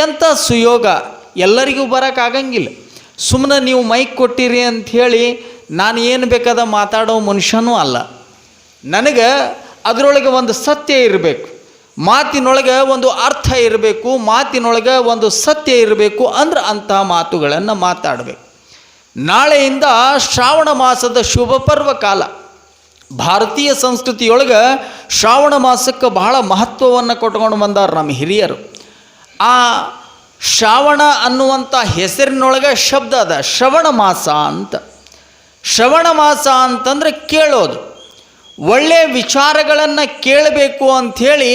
ಎಂಥ ಸುಯೋಗ. ಎಲ್ಲರಿಗೂ ಬರೋಕ್ಕಾಗಂಗಿಲ್ಲ ಸುಮ್ಮನೆ ನೀವು ಮೈಕ್ ಕೊಟ್ಟಿರಿ ಅಂಥೇಳಿ ನಾನು ಏನು ಬೇಕಾದ ಮಾತಾಡೋ ಮನುಷ್ಯನೂ ಅಲ್ಲ. ನನಗೆ ಅದರೊಳಗೆ ಒಂದು ಸತ್ಯ ಇರಬೇಕು. ಮಾತಿನೊಳಗೆ ಒಂದು ಅರ್ಥ ಇರಬೇಕು. ಮಾತಿನೊಳಗೆ ಒಂದು ಸತ್ಯ ಇರಬೇಕು ಅಂದ್ರೆ ಅಂತಹ ಮಾತುಗಳನ್ನು ಮಾತಾಡಬೇಕು. ನಾಳೆಯಿಂದ ಶ್ರಾವಣ ಮಾಸದ ಶುಭ ಪರ್ವ ಕಾಲ. ಭಾರತೀಯ ಸಂಸ್ಕೃತಿಯೊಳಗೆ ಶ್ರಾವಣ ಮಾಸಕ್ಕೆ ಬಹಳ ಮಹತ್ವವನ್ನು ಕೊಟ್ಕೊಂಡು ಬಂದಾರ ನಮ್ಮ ಹಿರಿಯರು. ಆ ಶ್ರಾವಣ ಅನ್ನುವಂಥ ಹೆಸರಿನೊಳಗೆ ಶಬ್ದ ಅದ. ಶ್ರವಣ ಮಾಸ ಅಂತ. ಶ್ರವಣ ಮಾಸ ಅಂತಂದರೆ ಕೇಳೋದು. ಒಳ್ಳೆಯ ವಿಚಾರಗಳನ್ನು ಕೇಳಬೇಕು ಅಂಥೇಳಿ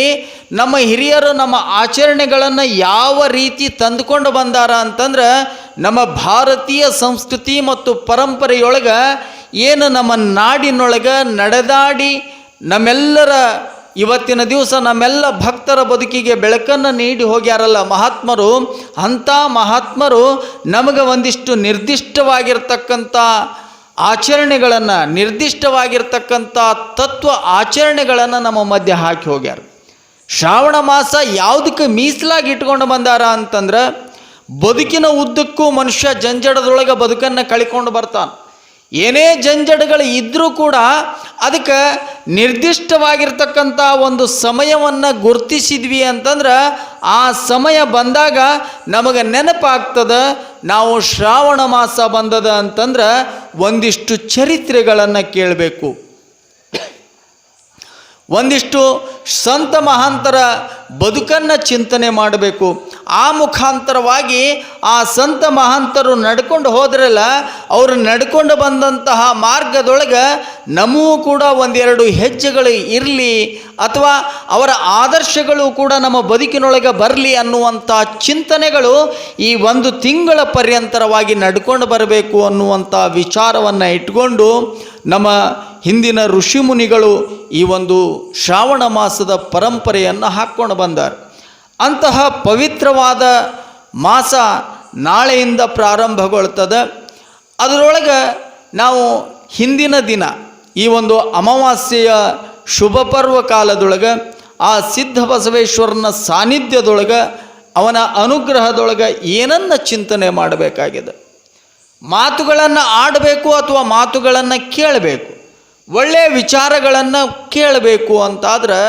ನಮ್ಮ ಹಿರಿಯರು ನಮ್ಮ ಆಚರಣೆಗಳನ್ನು ಯಾವ ರೀತಿ ತಂದುಕೊಂಡು ಬಂದಾರ ಅಂತಂದ್ರೆ ನಮ್ಮ ಭಾರತೀಯ ಸಂಸ್ಕೃತಿ ಮತ್ತು ಪರಂಪರೆಯೊಳಗೆ ಏನು ನಮ್ಮ ನಾಡಿನೊಳಗೆ ನಡೆದಾಡಿ ನಮ್ಮೆಲ್ಲರ ಇವತ್ತಿನ ದಿವಸ ನಮ್ಮೆಲ್ಲ ಭಕ್ತರ ಬದುಕಿಗೆ ಬೆಳಕನ್ನು ನೀಡಿ ಹೋಗ್ಯಾರಲ್ಲ ಮಹಾತ್ಮರು, ಅಂಥ ಮಹಾತ್ಮರು ನಮಗೆ ಒಂದಿಷ್ಟು ನಿರ್ದಿಷ್ಟವಾಗಿರ್ತಕ್ಕಂಥ ಆಚರಣೆಗಳನ್ನು, ನಿರ್ದಿಷ್ಟವಾಗಿರ್ತಕ್ಕಂಥ ತತ್ವ ಆಚರಣೆಗಳನ್ನು ನಮ್ಮ ಮಧ್ಯೆ ಹಾಕಿ ಹೋಗ್ಯಾರ. ಶ್ರಾವಣ ಮಾಸ ಯಾವುದಕ್ಕೆ ಮೀಸಲಾಗಿ ಇಟ್ಕೊಂಡು ಬಂದಾರ ಅಂತಂದ್ರೆ ಬದುಕಿನ ಉದ್ದಕ್ಕೂ ಮನುಷ್ಯ ಜಂಜಡದೊಳಗೆ ಬದುಕನ್ನು ಕಳಿಕೊಂಡು ಬರ್ತಾನೆ. ಏನೇ ಜಂಜಡಗಳು ಇದ್ದರೂ ಕೂಡ ಅದಕ್ಕೆ ನಿರ್ದಿಷ್ಟವಾಗಿರ್ತಕ್ಕಂಥ ಒಂದು ಸಮಯವನ್ನು ಗುರುತಿಸಿದ್ವಿ ಅಂತಂದ್ರೆ ಆ ಸಮಯ ಬಂದಾಗ ನಮಗೆ ನೆನಪಾಗ್ತದ, ನಾವು ಶ್ರಾವಣ ಮಾಸ ಬಂದದ ಅಂತಂದ್ರೆ ಒಂದಿಷ್ಟು ಚರಿತ್ರೆಗಳನ್ನು ಕೇಳಬೇಕು. ಒಂದಿಷ್ಟು ಸಂತ ಮಹಾಂತರ ಬದುಕನ್ನು ಚಿಂತನೆ ಮಾಡಬೇಕು. ಆ ಮುಖಾಂತರವಾಗಿ ಆ ಸಂತ ಮಹಾಂತರು ನಡ್ಕೊಂಡು ಹೋದ್ರಲ್ಲ ಅವರು ನಡ್ಕೊಂಡು ಬಂದಂತಹ ಮಾರ್ಗದೊಳಗೆ ನಮೂ ಕೂಡ ಒಂದೆರಡು ಹೆಜ್ಜೆಗಳು ಇರಲಿ ಅಥವಾ ಅವರ ಆದರ್ಶಗಳು ಕೂಡ ನಮ್ಮ ಬದುಕಿನೊಳಗೆ ಬರಲಿ ಅನ್ನುವಂಥ ಚಿಂತನೆಗಳು ಈ ಒಂದು ತಿಂಗಳ ಪರ್ಯಂತರವಾಗಿ ನಡ್ಕೊಂಡು ಬರಬೇಕು ಅನ್ನುವಂಥ ವಿಚಾರವನ್ನು ಇಟ್ಕೊಂಡು ನಮ್ಮ ಹಿಂದಿನ ಋಷಿಮುನಿಗಳು ಈ ಒಂದು ಶ್ರಾವಣ ಮಾಸದ ಪರಂಪರೆಯನ್ನು ಹಾಕ್ಕೊಂಡು ಬಂದರು. ಅಂತಹ ಪವಿತ್ರವಾದ ಮಾಸ ನಾಳೆಯಿಂದ ಪ್ರಾರಂಭಗೊಳ್ತದೆ. ಅದರೊಳಗೆ ನಾವು ಹಿಂದಿನ ದಿನ ಈ ಒಂದು ಅಮಾವಾಸ್ಯೆಯ ಶುಭ ಪರ್ವ ಕಾಲದೊಳಗೆ ಆ ಸಿದ್ಧ ಬಸವೇಶ್ವರನ ಸಾನ್ನಿಧ್ಯದೊಳಗೆ ಅವನ ಅನುಗ್ರಹದೊಳಗೆ ಏನನ್ನ ಚಿಂತನೆ ಮಾಡಬೇಕಾಗಿದೆ. ಮಾತುಗಳನ್ನು ಆಡಬೇಕು ಅಥವಾ ಮಾತುಗಳನ್ನು ಕೇಳಬೇಕು. ಒಳ್ಳೆಯ ವಿಚಾರಗಳನ್ನು ಕೇಳಬೇಕು ಅಂತಾದ್ರೆ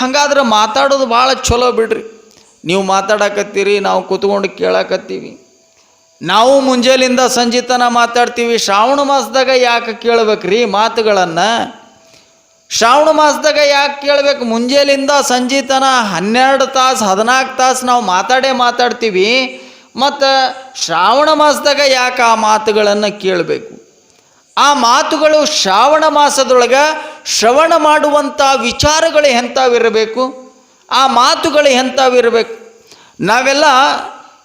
ಹಾಗಾದ್ರೆ ಮಾತಾಡೋದು ಭಾಳ ಚಲೋ ಬಿಡ್ರಿ. ನೀವು ಮಾತಾಡಕತ್ತೀರಿ, ನಾವು ಕೂತ್ಕೊಂಡು ಕೇಳಕತ್ತೀವಿ. ನಾವು ಮುಂಜಾಲಿಂದ ಸಂಜೆ ತನಕ ಮಾತಾಡ್ತೀವಿ, ಶ್ರಾವಣ ಮಾಸದಾಗ ಯಾಕೆ ಕೇಳ್ಬೇಕ್ರಿ ಮಾತುಗಳನ್ನು? ಶ್ರಾವಣ ಮಾಸದಾಗ ಯಾಕೆ ಕೇಳಬೇಕು? ಮುಂಜಾಲಿಂದ ಸಂಜೆ ತನ ಹನ್ನೆರಡು ತಾಸು, ಹದಿನಾಲ್ಕು ತಾಸು ನಾವು ಮಾತಾಡೇ ಮಾತಾಡ್ತೀವಿ, ಮತ್ತು ಶ್ರಾವಣ ಮಾಸದಾಗ ಯಾಕೆ ಆ ಮಾತುಗಳನ್ನು ಕೇಳಬೇಕು? ಆ ಮಾತುಗಳು ಶ್ರಾವಣ ಮಾಸದೊಳಗೆ ಶ್ರವಣ ಮಾಡುವಂಥ ವಿಚಾರಗಳು ಎಂಥವಿರಬೇಕು? ಆ ಮಾತುಗಳು ಎಂಥವಿರಬೇಕು? ನಾವೆಲ್ಲ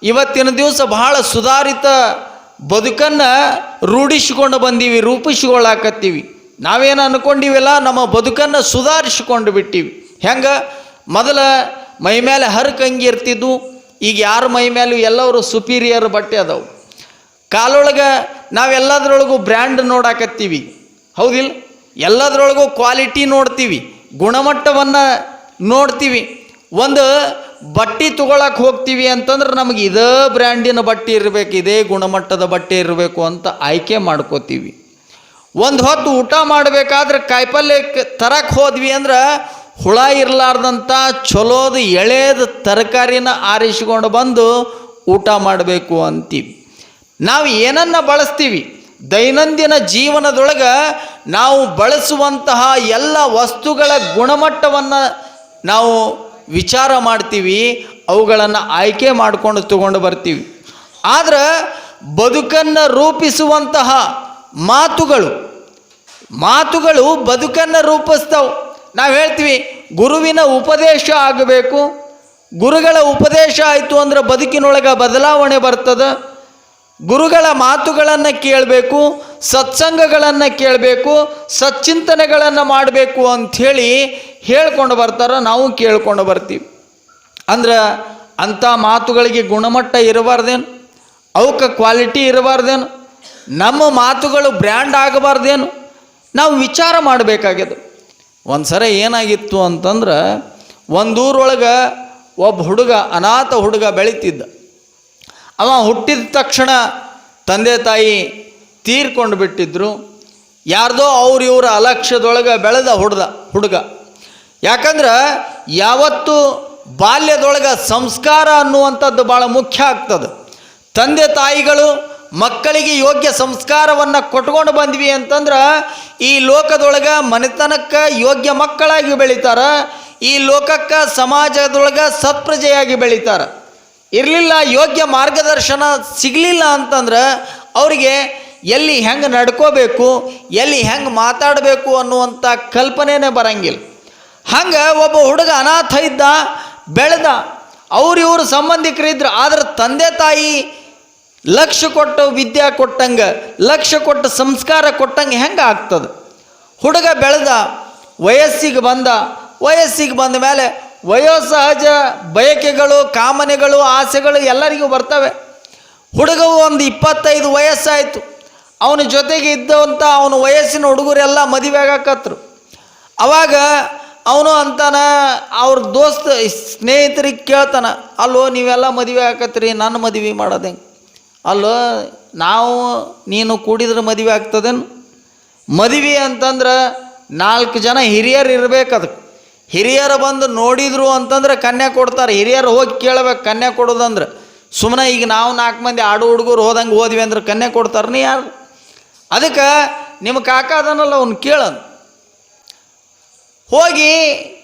ಇವತ್ತಿನ ದಿವಸ ಬಹಳ ಸುಧಾರಿತ ಬದುಕನ್ನು ರೂಢಿಸಿಕೊಂಡು ಬಂದೀವಿ, ರೂಪಿಸಿಕೊಳ್ಳಾಕತ್ತೀವಿ. ನಾವೇನು ಅಂದ್ಕೊಂಡಿವಲ್ಲ ನಮ್ಮ ಬದುಕನ್ನು ಸುಧಾರಿಸಿಕೊಂಡು ಬಿಟ್ಟಿವಿ. ಹೆಂಗೆ? ಮೊದಲ ಮೈ ಮೇಲೆ ಹರಕಂಗಿ ಇರ್ತಿದ್ದು ಈಗ ಯಾರ ಮೈ ಮೇಲೂ ಎಲ್ಲವರು ಸುಪೀರಿಯರ್ ಬಟ್ಟೆ ಅದಾವು. ಕಾಲೊಳಗೆ ನಾವೆಲ್ಲದರೊಳಗೂ ಬ್ರ್ಯಾಂಡ್ ನೋಡಾಕತ್ತೀವಿ. ಹೌದಿಲ್ಲ ಎಲ್ಲದರೊಳಗೂ ಕ್ವಾಲಿಟಿ ನೋಡ್ತೀವಿ. ಗುಣಮಟ್ಟವನ್ನು ನೋಡ್ತೀವಿ. ಒಂದು ಬಟ್ಟೆ ತೊಗೊಳಕ್ಕೆ ಹೋಗ್ತೀವಿ ಅಂತಂದ್ರೆ ನಮಗೆ ಇದೇ ಬ್ರ್ಯಾಂಡಿನ ಬಟ್ಟೆ ಇರಬೇಕು, ಇದೇ ಗುಣಮಟ್ಟದ ಬಟ್ಟೆ ಇರಬೇಕು ಅಂತ ಆಯ್ಕೆ ಮಾಡ್ಕೋತೀವಿ. ಒಂದು ಹೊತ್ತು ಊಟ ಮಾಡಬೇಕಾದ್ರೆ ಕಾಯಿಪಲ್ಯ ತರಕ್ಕೆ ಹೋದ್ವಿ ಅಂದ್ರೆ ಹುಳ ಇರಲಾರ್ದಂಥ ಚಲೋದು ಎಳೆದ ತರಕಾರಿನ ಆರಿಸಿಕೊಂಡು ಬಂದು ಊಟ ಮಾಡಬೇಕು ಅಂತೀವಿ. ನಾವು ಏನನ್ನ ಬಳಸ್ತೀವಿ? ದೈನಂದಿನ ಜೀವನದೊಳಗೆ ನಾವು ಬಳಸುವಂತಹ ಎಲ್ಲ ವಸ್ತುಗಳ ಗುಣಮಟ್ಟವನ್ನು ನಾವು ವಿಚಾರ ಮಾಡ್ತೀವಿ, ಅವುಗಳನ್ನು ಆಯ್ಕೆ ಮಾಡಿಕೊಂಡು ತಗೊಂಡು ಬರ್ತೀವಿ. ಆದರೆ ಬದುಕನ್ನು ರೂಪಿಸುವಂತಹ ಮಾತುಗಳು ಮಾತುಗಳು ಬದುಕನ್ನು ರೂಪಿಸ್ತಾವೆ. ನಾವು ಹೇಳ್ತೀವಿ, ಗುರುವಿನ ಉಪದೇಶ ಆಗಬೇಕು, ಗುರುಗಳ ಉಪದೇಶ ಆಯಿತು ಅಂದ್ರೆ ಬದುಕಿನೊಳಗೆ ಬದಲಾವಣೆ ಬರ್ತದೆ. ಗುರುಗಳ ಮಾತುಗಳನ್ನು ಕೇಳಬೇಕು, ಸತ್ಸಂಗಗಳನ್ನು ಕೇಳಬೇಕು, ಸಚ್ಚಿಂತನೆಗಳನ್ನು ಮಾಡಬೇಕು ಅಂಥೇಳಿ ಹೇಳ್ಕೊಂಡು ಬರ್ತಾರೆ ನಾವು ಕೇಳ್ಕೊಂಡು ಬರ್ತೀವಿ. ಅಂದ್ರೆ ಅಂಥ ಮಾತುಗಳಿಗೆ ಗುಣಮಟ್ಟ ಇರಬಾರ್ದೇನು? ಅವಕ್ಕೆ ಕ್ವಾಲಿಟಿ ಇರಬಾರ್ದೇನು? ನಮ್ಮ ಮಾತುಗಳು ಬ್ರ್ಯಾಂಡ್ ಆಗಬಾರ್ದೇನು? ನಾವು ವಿಚಾರ ಮಾಡಬೇಕಾಗ್ಯದ. ಒಂದು ಸರಿ ಏನಾಗಿತ್ತು ಅಂತಂದ್ರೆ ಒಂದೂರೊಳಗೆ ಒಬ್ಬ ಹುಡುಗ, ಅನಾಥ ಹುಡುಗ ಬೆಳೀತಿದ್ದ. ಅವ ಹುಟ್ಟಿದ ತಕ್ಷಣ ತಂದೆ ತಾಯಿ ತೀರ್ಕೊಂಡು ಬಿಟ್ಟಿದ್ರು. ಯಾರ್ದೋ ಅವ್ರು ಇವರ ಅಲಕ್ಷ್ಯದೊಳಗೆ ಬೆಳೆದ ಹುಡ್ದ, ಹುಡುಗ. ಯಾಕಂದ್ರೆ ಯಾವತ್ತು ಬಾಲ್ಯದೊಳಗೆ ಸಂಸ್ಕಾರ ಅನ್ನುವಂಥದ್ದು ಭಾಳ ಮುಖ್ಯ ಆಗ್ತದೆ. ತಂದೆ ತಾಯಿಗಳು ಮಕ್ಕಳಿಗೆ ಯೋಗ್ಯ ಸಂಸ್ಕಾರವನ್ನು ಕೊಟ್ಕೊಂಡು ಬಂದ್ವಿ ಅಂತಂದ್ರೆ ಈ ಲೋಕದೊಳಗೆ ಮನೆತನಕ್ಕೆ ಯೋಗ್ಯ ಮಕ್ಕಳಾಗಿ ಬೆಳಿತಾರ, ಈ ಲೋಕಕ್ಕೆ ಸಮಾಜದೊಳಗೆ ಸತ್ಪ್ರಜೆಯಾಗಿ ಬೆಳಿತಾರ. ಇರಲಿಲ್ಲ, ಯೋಗ್ಯ ಮಾರ್ಗದರ್ಶನ ಸಿಗಲಿಲ್ಲ ಅಂತಂದ್ರೆ ಅವರಿಗೆ ಎಲ್ಲಿ ಹೆಂಗೆ ನಡ್ಕೋಬೇಕು, ಎಲ್ಲಿ ಹೆಂಗೆ ಮಾತಾಡಬೇಕು ಅನ್ನುವಂಥ ಕಲ್ಪನೆನೇ ಬರಂಗಿಲ್ಲ. ಹಂಗೆ ಒಬ್ಬ ಹುಡುಗ ಅನಾಥ ಇದ್ದ, ಬೆಳೆದ, ಅವ್ರು ಇವರು ಸಂಬಂಧಿಕರಿದ್ರು ಆದ್ರೆ ತಂದೆ ತಾಯಿ ಲಕ್ಷ ಕೊಟ್ಟು ವಿದ್ಯೆ ಕೊಟ್ಟಂಗೆ, ಲಕ್ಷ ಕೊಟ್ಟು ಸಂಸ್ಕಾರ ಕೊಟ್ಟಂಗೆ ಹೆಂಗೆ ಆಗ್ತದೆ? ಹುಡುಗ ಬೆಳೆದ, ವಯಸ್ಸಿಗೆ ಬಂದ ವಯಸ್ಸಿಗೆ ಬಂದ ಮೇಲೆ ವಯೋಸಹಜ ಬಯಕೆಗಳು, ಕಾಮನೆಗಳು, ಆಸೆಗಳು ಎಲ್ಲರಿಗೂ ಬರ್ತವೆ. ಹುಡುಗವು ಒಂದು ಇಪ್ಪತ್ತೈದು ವಯಸ್ಸಾಯಿತು. ಅವನ ಜೊತೆಗೆ ಇದ್ದಂಥ ಅವನ ವಯಸ್ಸಿನ ಹುಡುಗರೆಲ್ಲ ಮದುವೆ ಆಗಾಕತ್ರು. ಅವಾಗ ಅವನು ಅಂತಾನ, ಅವ್ರ ದೋಸ್ತ, ಸ್ನೇಹಿತರಿಗೆ ಕೇಳ್ತಾನೆ, ಅಲ್ಲೋ, ನೀವೆಲ್ಲ ಮದುವೆ ಆಗತ್ರಿ ನನ್ನ ಮದುವೆ ಮಾಡೋದು ಅಲ್ಲೋ, ನಾವು, ನೀನು ಕೂಡಿದ್ರೆ ಮದುವೆ ಆಗ್ತದೇನು? ಮದುವೆ ಅಂತಂದ್ರೆ ನಾಲ್ಕು ಜನ ಹಿರಿಯರು ಇರ್ಬೇಕು ಅದಕ್ಕೆ ಹಿರಿಯರು ಬಂದು ನೋಡಿದ್ರು ಅಂತಂದ್ರೆ ಕನ್ಯಾ ಕೊಡ್ತಾರೆ. ಹಿರಿಯರು ಹೋಗಿ ಕೇಳ್ಬೇಕು, ಕನ್ಯಾ ಕೊಡೋದಂದ್ರೆ. ಸುಮ್ಮನೆ ಈಗ ನಾವು ನಾಲ್ಕು ಮಂದಿ ಆಡು ಹುಡುಗರು ಹೋದಂಗೆ ಹೋದ್ವಿ ಅಂದ್ರೆ ಕನ್ಯೆ ಕೊಡ್ತಾರೆ ನೀ ಯಾರು? ಅದಕ್ಕೆ ನಿಮ್ಮ ಕಾಕ ಅದನ್ನಲ್ಲ ಅವ್ನು ಕೇಳನ್. ಹೋಗಿ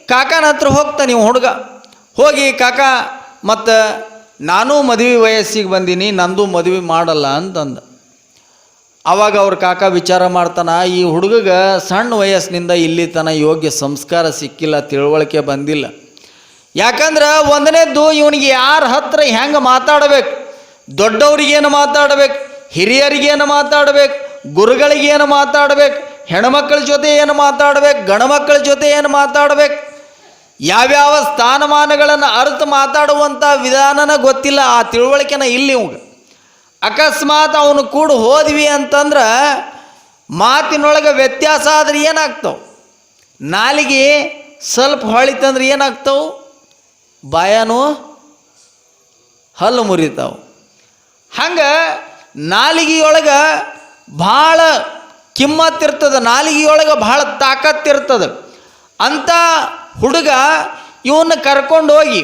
ಕಾಕನ ಹತ್ರ ಹೋಗ್ತಾನೆ ನೀವು ಹುಡುಗ. ಹೋಗಿ ಕಾಕ, ಮತ್ತು ನಾನು ಮದುವೆ ವಯಸ್ಸಿಗೆ ಬಂದೀನಿ, ನಂದು ಮದುವೆ ಮಾಡಲ್ಲ ಅಂತಂದ. ಆವಾಗ ಅವ್ರ ಕಾಕ ವಿಚಾರ ಮಾಡ್ತಾನೆ, ಈ ಹುಡುಗಗ ಸಣ್ಣ ವಯಸ್ಸಿನಿಂದ ಇಲ್ಲಿ ತನ ಯೋಗ್ಯ ಸಂಸ್ಕಾರ ಸಿಕ್ಕಿಲ್ಲ, ತಿಳುವಳಿಕೆ ಬಂದಿಲ್ಲ. ಯಾಕಂದ್ರೆ ಒಂದನೇದ್ದು ಇವನಿಗೆ ಯಾರ ಹತ್ರ ಹೆಂಗೆ ಮಾತಾಡಬೇಕು, ದೊಡ್ಡವ್ರಿಗೇನು ಮಾತಾಡಬೇಕು, ಹಿರಿಯರಿಗೇನು ಮಾತಾಡಬೇಕು, ಗುರುಗಳಿಗೇನು ಮಾತಾಡಬೇಕು, ಹೆಣ್ಮಕ್ಳ ಜೊತೆ ಏನು ಮಾತಾಡಬೇಕು ಗಣಮಕ್ಕಳ ಜೊತೆ ಏನು ಮಾತಾಡಬೇಕು, ಯಾವ್ಯಾವ ಸ್ಥಾನಮಾನಗಳನ್ನು ಅರ್ಥ ಮಾತಾಡುವಂಥ ವಿಧಾನನ ಗೊತ್ತಿಲ್ಲ, ಆ ತಿಳುವಳಿಕೆನ ಇಲ್ಲಿ ಇವಾಗ. ಅಕಸ್ಮಾತ್ ಅವನು ಕೂಡ ಹೋದ್ವಿ ಅಂತಂದ್ರೆ ಮಾತಿನೊಳಗೆ ವ್ಯತ್ಯಾಸ ಆದ್ರೆ ಏನಾಗ್ತವೆ? ನಾಲಿಗೆ ಸ್ವಲ್ಪ ಹೊಳಿತಂದ್ರೆ ಏನಾಗ್ತವೆ? ಬಾಯನು ಹಲ್ಲು ಮುರಿತಾವೆ. ಹಂಗೆ ನಾಲಿಗೆಯೊಳಗೆ ಭಾಳ ಕಿಮ್ಮತ್ತಿರ್ತದೆ ನಾಲಿಗೆಯೊಳಗೆ ಭಾಳ ತಾಕತ್ತಿರ್ತದೆ ಅಂಥ ಹುಡುಗ ಇವನ್ನ ಕರ್ಕೊಂಡು ಹೋಗಿ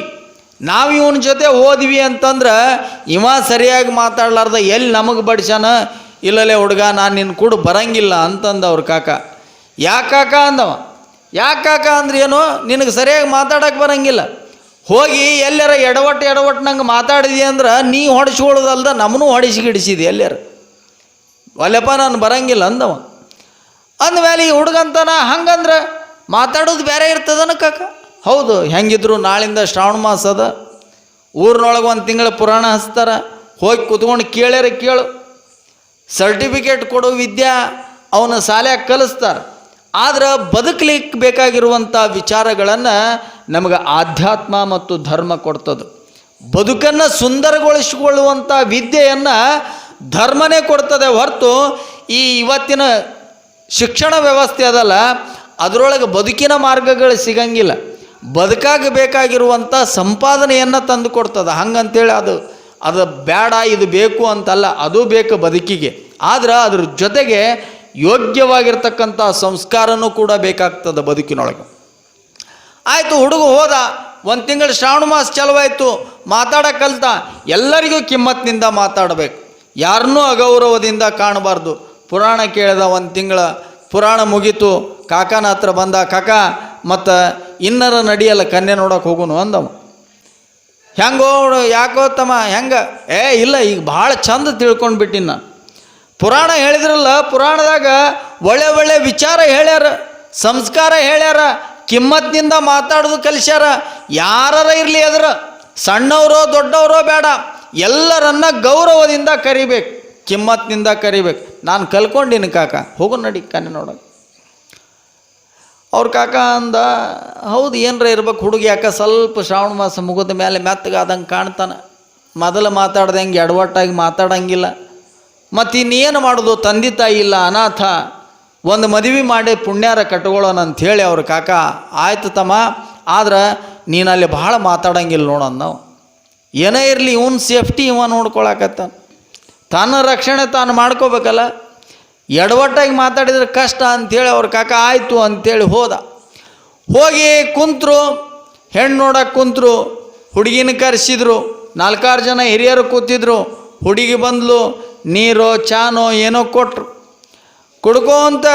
ನಾವು ಇವನ ಜೊತೆ ಹೋದ್ವಿ ಅಂತಂದ್ರೆ, ಇವ ಸರಿಯಾಗಿ ಮಾತಾಡ್ಲಾರ್ದ ಎಲ್ಲಿ ನಮಗೆ ಬಡಿಸ್ಯಾನ? ಇಲ್ಲಲೇ ಹುಡುಗ, ನಾನು ನಿನ್ನ ಕೂಡ ಬರಂಗಿಲ್ಲ ಅಂತಂದ ಅವ್ರ ಕಾಕ. ಯಾಕೆ ಕಾಕ ಅಂದವ? ಯಾಕೆ ಕಾಕ ಅಂದ್ರೆ ಏನು? ನಿನಗೆ ಸರಿಯಾಗಿ ಮಾತಾಡಕ್ಕೆ ಬರಂಗಿಲ್ಲ. ಹೋಗಿ ಎಲ್ಲರ ಎಡವಟ್ಟು ಎಡವಟ್ಟು ನಂಗೆ ಮಾತಾಡಿದಿ ಅಂದ್ರೆ, ನೀ ಹೊಡಿಸ್ಕೊಳ್ಳೋದಲ್ದ ನಮ್ಮನ್ನೂ ಹೊಡಿಸಿ ಗಿಡಿಸಿದಿ ಎಲ್ಲರ ಒಲೆಪ್ಪ ನಾನು ಬರಂಗಿಲ್ಲ ಅಂದವ. ಅಂದಮೇಲೆ ಈ ಹುಡುಗಂತನ ಹಂಗಂದ್ರೆ ಮಾತಾಡೋದು ಬೇರೆ ಇರ್ತದನ ಕಾಕ? ಹೌದು, ಹೆಂಗಿದ್ರು ನಾಳಿಂದ ಶ್ರಾವಣ ಮಾಸ ಅದ. ಊರಿನೊಳಗೆ ಒಂದು ತಿಂಗಳ ಪುರಾಣ ಹಚ್ತಾರ. ಹೋಗಿ ಕುತ್ಕೊಂಡು ಕೇಳ್ಯಾರ ಕೇಳು. ಸರ್ಟಿಫಿಕೇಟ್ ಕೊಡೋ ವಿದ್ಯಾ ಅವನ ಶಾಲ್ಯಾಗ ಕಲಿಸ್ತಾರೆ. ಆದ್ರೆ ಬದುಕಲಿಕ್ಕೆ ಬೇಕಾಗಿರುವಂಥ ವಿಚಾರಗಳನ್ನು ನಮಗೆ ಆಧ್ಯಾತ್ಮ ಮತ್ತು ಧರ್ಮ ಕೊಡ್ತದೆ. ಬದುಕನ್ನು ಸುಂದರಗೊಳಿಸಿಕೊಳ್ಳುವಂಥ ವಿದ್ಯೆಯನ್ನು ಧರ್ಮನೇ ಕೊಡ್ತದೆ ಹೊರತು ಈ ಇವತ್ತಿನ ಶಿಕ್ಷಣ ವ್ಯವಸ್ಥೆ ಅದಲ್ಲ. ಅದರೊಳಗೆ ಬದುಕಿನ ಮಾರ್ಗಗಳು ಸಿಗಂಗಿಲ್ಲ. ಬದುಕಾಗ ಬೇಕಾಗಿರುವಂಥ ಸಂಪಾದನೆಯನ್ನು ತಂದು ಕೊಡ್ತದೆ. ಹಂಗಂತೇಳಿ ಅದು ಅದು ಬೇಡ ಇದು ಬೇಕು ಅಂತಲ್ಲ, ಅದು ಬೇಕು ಬದುಕಿಗೆ. ಆದ್ರೆ ಅದ್ರ ಜೊತೆಗೆ ಯೋಗ್ಯವಾಗಿರ್ತಕ್ಕಂಥ ಸಂಸ್ಕಾರನೂ ಕೂಡ ಬೇಕಾಗ್ತದೆ ಬದುಕಿನೊಳಗೆ. ಆಯಿತು, ಹುಡುಗ ಹೋದ, ಒಂದು ತಿಂಗಳು ಶ್ರಾವಣ ಮಾಸ ಚಲವಾಯಿತು, ಮಾತಾಡೋ ಕಲಿತ, ಎಲ್ಲರಿಗೂ ಕಿಮ್ಮತ್ತಿನಿಂದ ಮಾತಾಡಬೇಕು. ಯಾರನ್ನೂ ಅಗೌರವದಿಂದ ಕಾಣಬಾರ್ದು. ಪುರಾಣ ಕೇಳಿದ ಒಂದು ತಿಂಗಳ, ಪುರಾಣ ಮುಗೀತು, ಕಾಕನ ಹತ್ರ ಬಂದ, ಕಾಕ, ಮತ್ತು ಇನ್ನರ ನಡಿಯಲ್ಲ, ಕನ್ಯೆ ನೋಡೋಕೆ ಹೋಗುನು ಅಂದವ. ಹೆಂಗೋ ಯಾಕೋ ತಮ್ಮ, ಹೆಂಗೆ? ಏ, ಇಲ್ಲ, ಈಗ ಭಾಳ ಚಂದ ತಿಳ್ಕೊಂಡು ಬಿಟ್ಟಿನ. ಪುರಾಣ ಹೇಳಿದ್ರಲ್ಲ, ಪುರಾಣದಾಗ ಒಳ್ಳೆ ಒಳ್ಳೆ ವಿಚಾರ ಹೇಳ್ಯಾರ, ಸಂಸ್ಕಾರ ಹೇಳ್ಯಾರ, ಕಿಮ್ಮತ್ತಿನಿಂದ ಮಾತಾಡೋದು ಕಲಿಸ್ಯಾರ. ಯಾರರ ಇರಲಿ ಅದ್ರ? ಸಣ್ಣವರೋ, ದೊಡ್ಡವರೋ ಬೇಡ. ಎಲ್ಲರನ್ನ ಗೌರವದಿಂದ ಕರಿಬೇಕು, ಕಿಮ್ಮತ್ತಿನಿಂದ ಕರಿಬೇಕು. ನಾನು ಕಲ್ಕೊಂಡಿನಿ ಕಾಕ, ಹೋಗು ನಡಿ ಕನ್ನೆ ನೋಡೋಕೆ. ಅವ್ರ ಕಾಕ ಅಂದ, ಹೌದು, ಏನರ ಇರ್ಬೇಕು ಹುಡುಗಿ ಯಾಕೆ ಸ್ವಲ್ಪ ಶ್ರಾವಣ ಮಾಸ ಮುಗಿದ ಮೇಲೆ ಮೆತ್ತಗಾದಂಗೆ ಕಾಣ್ತಾನೆ. ಮೊದಲು ಮಾತಾಡ್ದಂಗೆ ಎಡವಟ್ಟಾಗಿ ಮಾತಾಡಂಗಿಲ್ಲ. ಮತ್ತು ಇನ್ನೇನು ಮಾಡೋದು? ತಂದೆ ತಾಯಿ ಇಲ್ಲ, ಅನಾಥ. ಒಂದು ಮದುವೆ ಮಾಡಿ ಪುಣ್ಯಾರ ಕಟ್ಕೊಳ್ಳೋಣ ಅಂಥೇಳಿ ಅವ್ರ ಕಾಕ, ಆಯ್ತು ತಮ್ಮ, ಆದ್ರೆ ನೀನು ಅಲ್ಲಿ ಭಾಳ ಮಾತಾಡಂಗಿಲ್ಲ ನೋಡೋಣ ನಾವು ಏನೇ ಇರಲಿ, ಇವನ್ ಸೇಫ್ಟಿ ಇವ ನೋಡ್ಕೊಳಕತ್ತ ತನ್ನ ರಕ್ಷಣೆ ತಾನು ಮಾಡ್ಕೋಬೇಕಲ್ಲ. ಎಡವಟ್ಟಾಗಿ ಮಾತಾಡಿದ್ರೆ ಕಷ್ಟ ಅಂಥೇಳಿ ಅವ್ರ ಕಾಕ, ಆಯಿತು ಅಂಥೇಳಿ ಹೋದ. ಹೋಗಿ ಕುಂತರು, ಹೆಣ್ಣು ನೋಡಕ್ಕೆ ಕುಂತರು, ಹುಡುಗಿನ ಕರೆಸಿದ್ರು, ನಾಲ್ಕಾರು ಜನ ಹಿರಿಯರು ಕೂತಿದ್ರು, ಹುಡುಗಿ ಬಂದ್ಲು, ನೀರೋ, ಚಾನೋ, ಏನೋ ಕೊಟ್ರು. ಕುಡ್ಕೋಂತ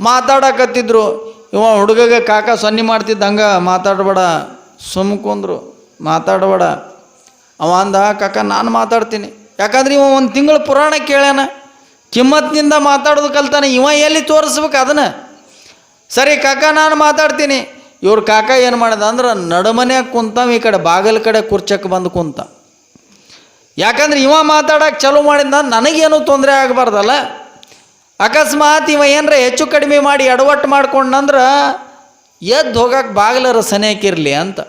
ಮಾತಾಡಕತ್ತಿದ್ರು. ಇವ ಹುಡುಗಗೆ ಕಾಕ ಸೊನ್ನೆ ಮಾಡ್ತಿದ್ದ ಹಂಗೆ ಮಾತಾಡಬೇಡ ಸುಮ್ಕೊಂಡ್ರು ಮಾತಾಡಬೇಡ. ಅವ ಅಂದ ಕಾಕ, ನಾನು ಮಾತಾಡ್ತೀನಿ. ಯಾಕಂದ್ರೆ ಇವ ಒಂದು ತಿಂಗಳು ಪುರಾಣ ಕೇಳ್ಯಾನ. ಕಿಮ್ಮತ್ತಿನಿಂದ ಮಾತಾಡೋದು ಕಲ್ತಾನೆ, ಇವ ಎಲ್ಲಿ ತೋರಿಸ್ಬೇಕು ಅದನ್ನು? ಸರಿ, ಕಾಕ, ನಾನು ಮಾತಾಡ್ತೀನಿ. ಇವ್ರ ಕಾಕ ಏನು ಮಾಡ್ದ ಅಂದ್ರೆ, ನಡುಮನ್ಯಾಗ ಕುಂತಾವ, ಈ ಕಡೆ ಬಾಗಿಲ ಕಡೆ ಕುರ್ಚಕ್ಕೆ ಬಂದು ಕುಂತ. ಯಾಕಂದ್ರೆ ಇವ ಮಾತಾಡಕ್ಕೆ ಚಲೋ ಮಾಡಿದ ನನಗೇನು ತೊಂದರೆ ಆಗಬಾರ್ದಲ್ಲ? ಅಕಸ್ಮಾತ್ ಇವ ಏನರ ಹೆಚ್ಚು ಕಡಿಮೆ ಮಾಡಿ ಎಡವಟ್ಟು ಮಾಡ್ಕೊಂಡಂದ್ರೆ ಎದ್ದು ಹೋಗಕ್ಕೆ ಬಾಗಿಲರ ಸನೇಕಿರಲಿ ಅಂತ.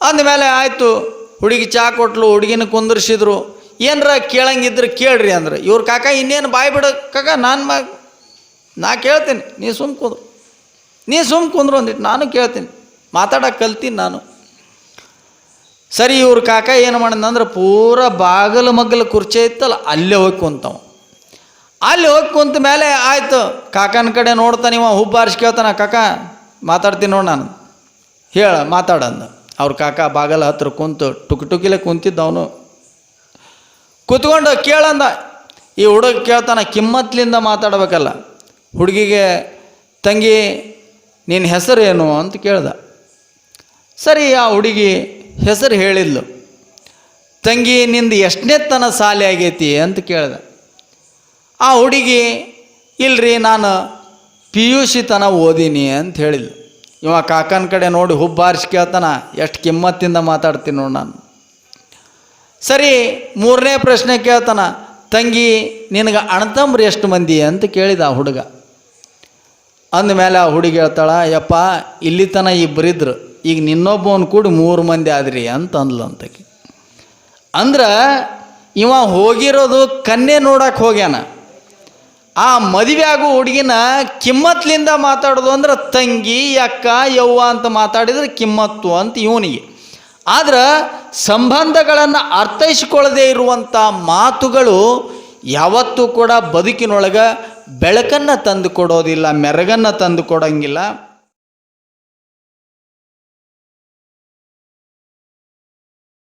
ಅಂದಮೇಲೆ ಆಯಿತು, ಹುಡುಗಿ ಚಾ ಕೊಟ್ಲು, ಹುಡುಗಿನ ಕುಂದರ್ಸಿದ್ರು. ಏನರ ಕೇಳಂಗಿದ್ರೆ ಕೇಳ್ರಿ ಅಂದ್ರೆ. ಇವ್ರ ಕಾಕ ಇನ್ನೇನು ಬಾಯಿ ಬಿಡ. ಕಾಕ, ನಾನು ಮಾ ನಾ ಕೇಳ್ತೀನಿ. ನೀ ಸುಮ್ ಕುಂದ್ರು. ನೀ ಸುಮ್ ಕುಂದ್ರು ಅಂದಿಟ್ಟು ನಾನು ಕೇಳ್ತೀನಿ. ಮಾತಾಡೋಕೆ ಕಲ್ತೀನಿ ನಾನು. ಸರಿ, ಇವ್ರ ಕಾಕ ಏನು ಮಾಡಿದಂದ್ರೆ ಪೂರ ಬಾಗಲು ಮಗ್ಗಲ ಕುರ್ಚಿ ಇತ್ತಲ್ಲ, ಅಲ್ಲೇ ಹೋಗಿ ಕುಂತವ. ಅಲ್ಲಿ ಹೋಗಿ ಕುಂತ ಮೇಲೆ ಆಯಿತು. ಕಾಕನ ಕಡೆ ನೋಡ್ತಾನೆ ಇವ ಹುಬ್ಬಾರಿಸಿ ಕೇಳ್ತಾನ, ಕಾಕ, ಮಾತಾಡ್ತೀನಿ ನೋಡಿ ನಾನು. ಹೇಳ ಮಾತಾಡಂದ ಅವ್ರ ಕಾಕ ಬಾಗಲ ಹತ್ರ ಕುಂತು ಟುಕ್ ಟುಕಿಲೆ ಕುಂತಿದ್ದ ಅವನು. ಕೂತ್ಕೊಂಡು ಕೇಳಂದ. ಈ ಹುಡುಗ ಕೇಳ್ತಾನೆ, ಕಿಮ್ಮತ್ಲಿಂದ ಮಾತಾಡಬೇಕಲ್ಲ. ಹುಡುಗಿಗೆ, ತಂಗಿ ನಿನ್ನ ಹೆಸರು ಏನು? ಅಂತ ಕೇಳ್ದ. ಸರಿ, ಆ ಹುಡುಗಿ ಹೆಸರು ಹೇಳಿದ್ಲು. ತಂಗಿ, ನಿಂದು ಎಷ್ಟನೇ ತನ ಸಾಲಿ ಆಗೈತಿ? ಅಂತ ಕೇಳ್ದ. ಆ ಹುಡುಗಿ, ಇಲ್ರಿ, ನಾನು ಪಿ ಯು ಸಿ ತನ ಓದೀನಿ ಅಂತ ಹೇಳಿದ್ಲು. ಇವ ಕಾಕನ ಕಡೆ ನೋಡಿ ಹುಬ್ಬಾರಿಸಿ ಕೇಳ್ತಾನ, ಎಷ್ಟು ಕಿಮ್ಮತ್ತಿಂದ ಮಾತಾಡ್ತೀನಿ ನೋಡಿ ನಾನು. ಸರಿ, ಮೂರನೇ ಪ್ರಶ್ನೆ ಕೇಳ್ತಾನ, ತಂಗಿ, ನಿನಗೆ ಅಣ್ತಂಬ್ರಿ ಎಷ್ಟು ಮಂದಿ? ಅಂತ ಕೇಳಿದ ಆ ಹುಡುಗ. ಅಂದಮೇಲೆ ಆ ಹುಡುಗಿ ಹೇಳ್ತಾಳ, ಯಪ್ಪ ಇಲ್ಲಿ ತನ ಇಬ್ಬರಿದ್ರು ಈಗ ನಿನ್ನೊಬ್ಬವನು ಕೂಡಿ ಮೂರು ಮಂದಿ ಆದ್ರಿ ಅಂತ ಅಂದ್ಲಂತಕಿ ಅಂದ್ರ, ಇವ ಹೋಗಿರೋದು ಕನ್ನೆ ನೋಡಕ್ಕೆ ಹೋಗ್ಯಾನ. ಆ ಮದುವೆ ಆಗೋ ಹುಡುಗಿನ ಕಿಮ್ಮತ್ಲಿಂದ ಮಾತಾಡೋದು ಅಂದ್ರೆ ತಂಗಿ, ಅಕ್ಕ, ಯವ್ವ ಅಂತ ಮಾತಾಡಿದ್ರೆ ಕಿಮ್ಮತ್ತು ಅಂತ ಇವನಿಗೆ. ಆದ್ರೆ ಸಂಬಂಧಗಳನ್ನು ಅರ್ಥೈಸಿಕೊಳ್ಳದೇ ಇರುವಂಥ ಮಾತುಗಳು ಯಾವತ್ತೂ ಕೂಡ ಬದುಕಿನೊಳಗೆ ಬೆಳಕನ್ನು ತಂದು ಕೊಡೋದಿಲ್ಲ ಮೆರಗನ್ನು ತಂದು ಕೊಡೋಂಗಿಲ್ಲ.